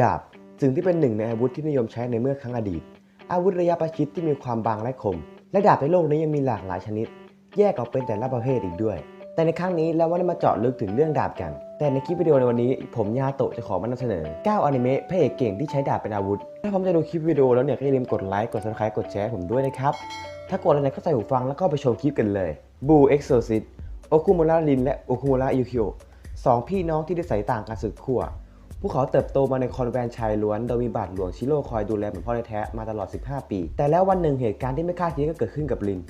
ดาบสิ่งที่เป็นหนึ่งในอาวุธที่นิยมใช้ในเมื่อครั้งอดีต อาวุธระยะประชิดที่มีความบางและคม และดาบในโลกนี้ยังมีหลากหลายชนิด แยกออกเป็นแต่ละประเภทอีกด้วย แต่ในครั้งนี้เราไม่ได้มาเจาะลึกถึงเรื่องดาบกัน แต่ในคลิปวิดีโอในวันนี้ ผมยาโตะจะขอมานำเสนอ9อนิเมะพระเอกเก่งที่ใช้ดาบเป็นอาวุธ ถ้าพร้อมจะดูคลิปวิดีโอแล้วเนี่ยก็อย่าลืมกดไลค์กด subscribe กดแชร์ผมด้วยนะครับถ้ากดแล้วเนี่ยก็ใส่หูฟังแล้วก็ไปชมคลิปกันเลยบูเอ็กโซซิตโอคุมุระรินและโอคุมุระยูคิโอสองพี่น้องที่ได้สายต่างกันสุดขั้ว พวกเขาเติบโตมาในคอนแวนชายล้วน โดยมีบาทหลวงชิโร่คอยดูแลเหมือนพ่อแท้ๆมาตลอด 15 ปี แต่แล้ววันหนึ่งเหตุการณ์ที่ไม่คาดคิดก็เกิดขึ้นกับลิน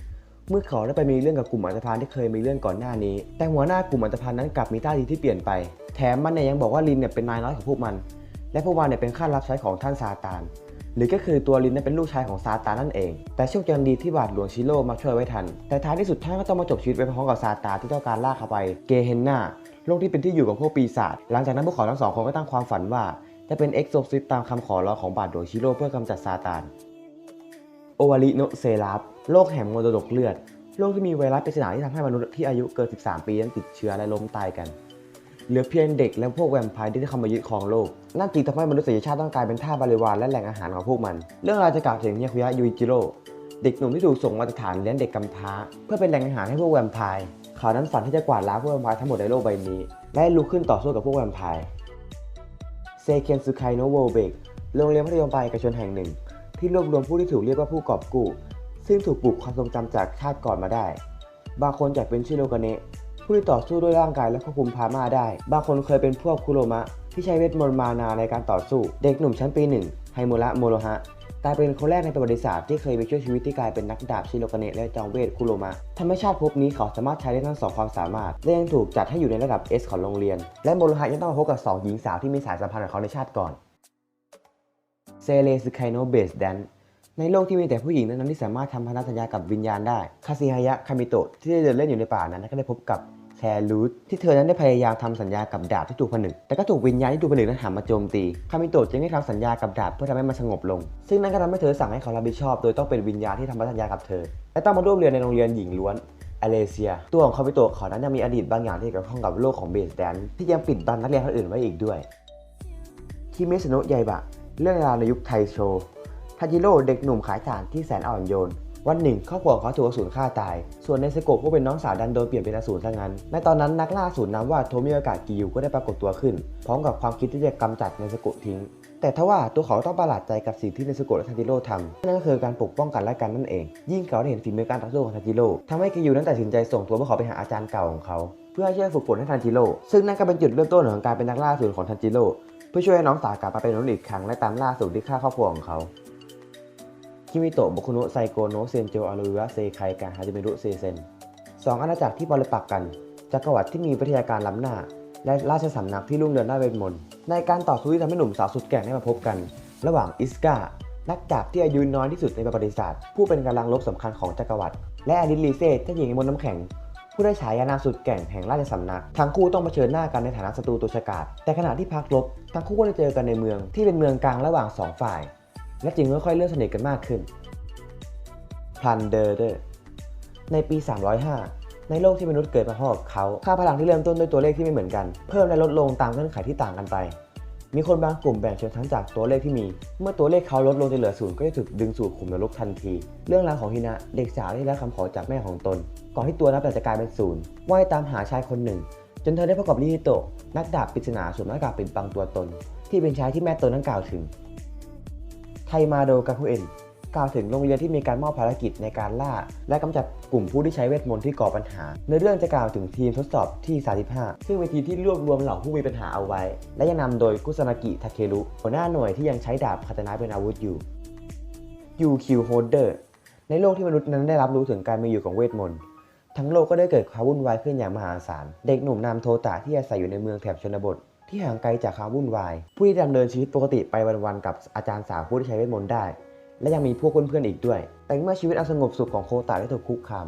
เมื่อเขาได้ไปมีเรื่องกับกลุ่มอันธพาลที่เคยมีเรื่องก่อนหน้านี้ แต่หัวหน้ากลุ่มอันธพาลนั้นกลับมีท่าทีที่เปลี่ยนไป แถมมันเนี่ยยังบอกว่าลินเนี่ยเป็นนายน้อยของพวกมัน และพวกมันเนี่ยเป็นข้ารับใช้ของท่านซาตาน หรือก็คือตัวลินนั้นเป็นลูกชายของซาตานนั่นเอง แต่โชคยังดีที่บาทหลวงชิโร่มาช่วยไว้ทัน แต่ท้ายที่สุดท่านก็ต้องมาจบชีวิตไปพร้อมกับซาตานที่ต้องการลาเขาไป เกเฮนนา โลกที่เป็นที่อยู่ของพวกปีศาจหลังจากนั้นพวกเขาทั้งสองคนก็ตั้งความฝันว่า จะเป็นเอ็กโซซิตตามคำขอร้องของบาทหลวงชิโร่เพื่อกำจัดซาตานโอวาริโนเซราฟโรคแห่งมรดกเลือดโรคที่มีไวรัสปริศนาที่ทำให้มนุษย์ที่อายุเกิน 13 ปีนั้นติดเชื้อและล้มตายกันเหลือเพียงเด็กและพวกแวมไพร์ที่ได้เข้ามายึดครองโลก นั่นจึงทำให้มนุษยชาติต้องกลายเป็นท่าบริวารและแหล่งอาหารของพวกมัน เรื่องราวจะกล่าวถึงเฮียคุยะยูจิโร่ เด็กหนุ่มที่ถูกส่งมาจากฐานเลี้ยงเด็กกำพร้า เพื่อเป็นแหล่งอาหารให้พวกแวมไพร์ เขานั้นฝันที่จะกวาดล้างพวกแวมไพร์ทั้งหมดในโลกใบนี้ และลุกขึ้นต่อสู้กับพวกแวมไพร์เซเคนซุไคโนโวเบกโรงเรียนมัธยมปลายเอกชนแห่งหนึ่ง ที่รวบรวมผู้ที่ถูกเรียกว่าผู้กอบกู้ ซึ่งถูกปลุกความทรงจำจากชาติก่อนมาได้ บางคนจากเป็นชิโรกเนะผู้ที่ต่อสู้ด้วยร่างกายและควบคุมพามาได้ บางคนเคยเป็นพวกคุโรมะที่ใช้เวทมนต์มานาในการต่อสู้ เด็กหนุ่มชั้นปีหนึ่งไฮโมระโมโรฮะ กลายเป็นคนแรกในประวัติศาสตร์ที่เคยไปช่วยชีวิตที่กลายเป็นนักดาบชิโรกเนะและจอมเวทคุโรมะทำให้ชาติภพนี้เขาสามารถใช้ได้ทั้งสองความสามารถและยังถูกจัดให้อยู่ในระดับ S ของโรงเรียน และโมโรฮะยังต้องพบกับสองหญิงสาวที่มีสายสัมพันธ์กับเขาในชาติก่อนเซเลสไคโนเบสแดนในโลกที่มีแต่ผู้หญิงเท่านั้นที่สามารถทำพันธสัญญากับวิญญาณได้ คาซิฮายะ คามิโตะที่ได้เดินเล่นอยู่ในป่านั้นก็ได้พบกับ แครูทที่เธอนั้นได้พยายามทำสัญญากับดาบที่ถูกผนึก แต่ก็ถูกวิญญาณที่ถูกผนึกนั้นหามาโจมตีคามิโตะจึงได้ทำสัญญากับดาบเพื่อทำให้มันสงบลง ซึ่งนั่นก็ทำให้เธอสั่งให้เขารับผิดชอบ โดยต้องเป็นวิญญาณที่ทำสัญญากับเธอ และต้องมาร่วมเรียนในโรงเรียนหญิงล้วนอเลเซีย ตัวของคามิโตะเขานั้นยังมีอดีตบางอย่างที่เกี่ยวข้องกับโลกของเบสแดนที่ยังปิดบังนักเรียนคนอื่นไว้อีกด้วยคิเมสโนะไยบะ เรื่องราวในยุคไทโชทาจิโร่เด็กหนุ่มขายถ่านที่แสนอ่อนโยน วันหนึ่งครอบครัวของเขาถูกอสูรฆ่าตาย ส่วนในสโกะผู้เป็นน้องสาวดันโดนเปลี่ยนเป็นอสูรซะงั้น ในตอนนั้นนักล่าอสูรนามว่าโทมิโอกะกิยูก็ได้ปรากฏตัวขึ้น พร้อมกับความคิดที่จะกำจัดในสโกะทิ้ง แต่ทว่าตัวเขาต้องประหลาดใจกับสิ่งที่ในสโกะและทาจิโร่ทำนั่นก็คือการปกป้องกันและกันนั่นเอง ยิ่งเขาได้เห็นฝีมือการต่อสู้ของทาจิโร่ทำให้กิยูนั้นตัดสินใจส่งตัวพวกเขาไปหาอาจารย์เก่าของเขา เพื่อให้ช่วยฝึกฝนให้ทันจิโร่ซึ่งนั่นก็เป็นจุดเริ่มต้นของการเป็นนักล่าอสูรของทันจิโร่เพื่อช่วยให้น้องสาวกลับมาเป็นมนุษย์อีกครั้งและตามล่าสูรที่ฆ่าครอบครัวของเขา คิมิโตะบุคุโนะไซโกโนะเซนโจอารุระเซไคกาฮาจิเมรุเซเซนสองอาณาจักรที่ปรปักษ์กัน จักรวรรดิที่มีวิทยาการล้ำหน้า และราชสำนักที่รุ่งเรืองด้านเวทมนต์ในการต่อสู้ที่ทำให้หนุ่มสาวสุดแกร่งได้มาพบกัน ระหว่างอิสกานักดาบที่อายุน้อยที่สุดในประวัติศาสตร์ ผู้เป็นกำลังรบสำคัญของจักรวรรดิและอลิสลีเซ่เจ้าหญิงในมนต์น้ำแข็ง ผู้ได้ฉายานามสุดแก่งแห่งราชสำนัก ทั้งคู่ต้องเผชิญหน้ากันในฐานะศัตรูตัวฉกาจแต่ขณะที่พักรบ ทั้งคู่ก็ได้เจอกันในเมืองที่เป็นเมืองกลางระหว่างสองฝ่าย และจึงค่อยๆเลื่อนสนิทกันมากขึ้นพลันเดอร์เดอร์ในปี 305 ในโลกที่มนุษย์เกิดมาพร้อมกับเขา ค่าพลังที่เริ่มต้นด้วยตัวเลขที่ไม่เหมือนกัน เพิ่มและลดลงตามเงื่อนไขที่ต่างกันไป มีคนบางกลุ่มแบ่งชนชั้นจากตัวเลขที่มี เมื่อตัวเลขเขาลดลงจนเหลือศูนย์ก็จะถูกดึงสู่ขุมนรกทันที เรื่องราวของฮินะเด็กสาวที่ได้รับคำขอจากแม่ของตน ก่อนที่ตัวนับแต่จะกลายเป็นศูนย์ว่ายตามหาชายคนหนึ่ง จนเธอได้พบกับลิฮิโตะนักดาบปริศนาสวมหน้ากากปิดบังตัวตน ที่เป็นชายที่แม่ตนนั้นกล่าวถึง ไทมาโดกาคุเอ็นกล่าวถึงโรงเรียนที่มีการมอบภารกิจในการล่า และกำจัดกลุ่มผู้ที่ใช้เวทมนต์ที่ก่อปัญหา ในเรื่องจะกล่าวถึงทีมทดสอบที่ 35 ซึ่งเป็นทีมที่รวบรวมเหล่าผู้มีปัญหาเอาไว้ และยังนำโดยกุสนากิทาเครุหัวหน้าหน่วยที่ยังใช้ดาบคาตานะเป็นอาวุธอยู่ยูคิวโฮเดอร์ในโลกที่มนุษย์นั้นได้รับรู้ถึงการมีอยู่ของเวทมนต์ทั้งโลกก็ได้เกิดความวุ่นวายขึ้นอย่างมหาศาล เด็กหนุ่มนามโทตะที่อาศัยอยู่ในเมืองแถบชนบท ที่ห่างไกลจากความวุ่นวาย ผู้ที่ดำเนินชีวิตปกติไปวันๆกับอาจารย์สาวผู้ที่ใช้เวทมนต์ได้ และยังมีพวกเพื่อนๆอีกด้วย แต่เมื่อชีวิตอันสงบสุขของโคตะได้ถูกคุกคาม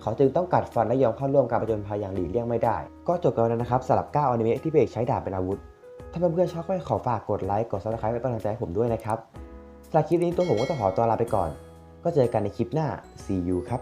เขาจึงต้องกัดฟันและยอมเข้าร่วมการประจนภัยอย่างหลีกเลี่ยงไม่ได้ ก็จบกันแล้วนะครับสำหรับ9อนิเมะที่เอกใช้ดาบเป็นอาวุธ ถ้าเพื่อนๆชอบก็ขอฝากกดไลค์กด subscribe เป็นกำลังใจให้ผมด้วยนะครับสำหรับคลิปนี้ตัวผมก็ต้องขอตัวลาไปก่อน ก็เจอกันในคลิปหน้า see you ครับ